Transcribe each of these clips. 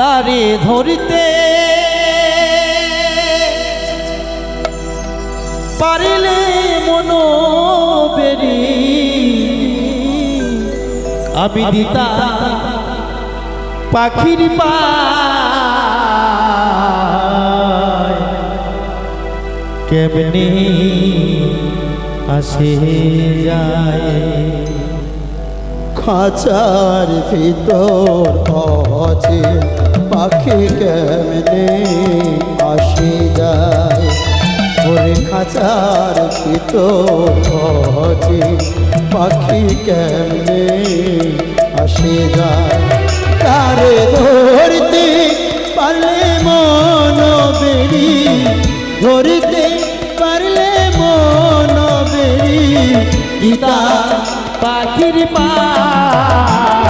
তারে ধরিতে। পারিলে মনো বেরি। আমি দিতা পাখির পায়। কেমনি আসে যায়। খাঁচার ভিতর আছে পাখি কেমনে আসে যায়? ওরে খাঁচার ভিতর আছে পাখি কেমনে আসে যায়? তারে ধরতে পারলে মন বেরি, ধরতে পারলে মন বেরি, গীতা পাখির পায়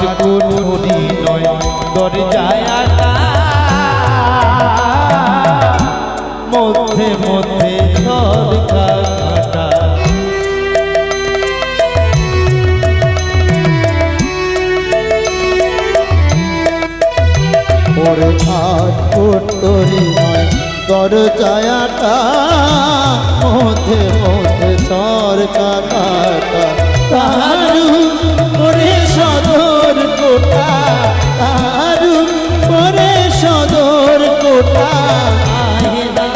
কুঠুরি নয় দরজায় মধ্যে মধ্যে সরকার কাটা ওরে ঘাট কোটরি নয় দরজায়াটা কোটা তাহারু ওরে সদর কোটা। আহেদা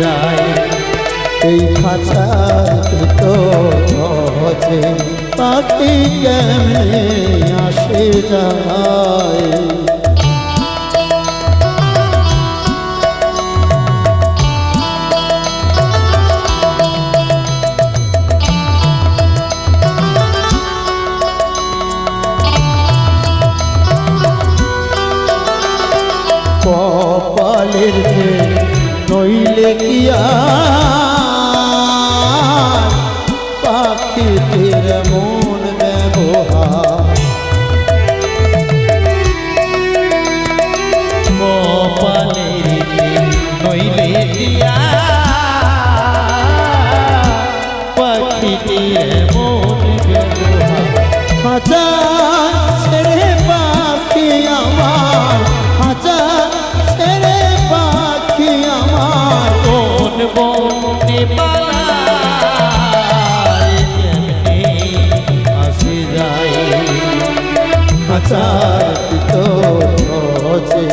যায়। এই খাঁচার ভিতর পাখি কেমনে আসে যায়? কপালের নইলে কিয়া বনে তো আছে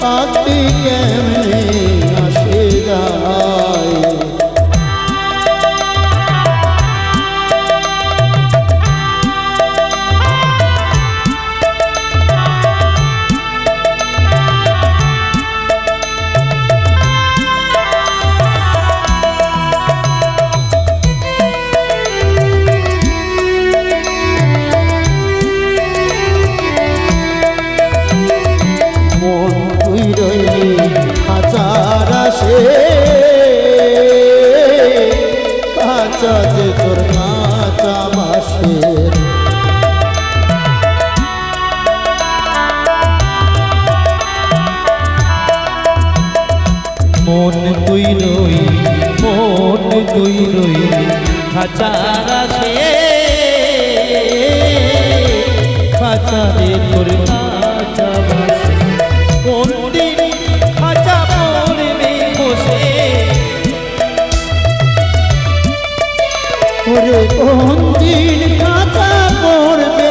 পাখি কেমনে তুই রই খাঁচার আসে খাঁচারে তোর খাঁচা কোন দিন খাঁচা পড়বে বসে। ওরে কোন দিন কাঁচা পড়বে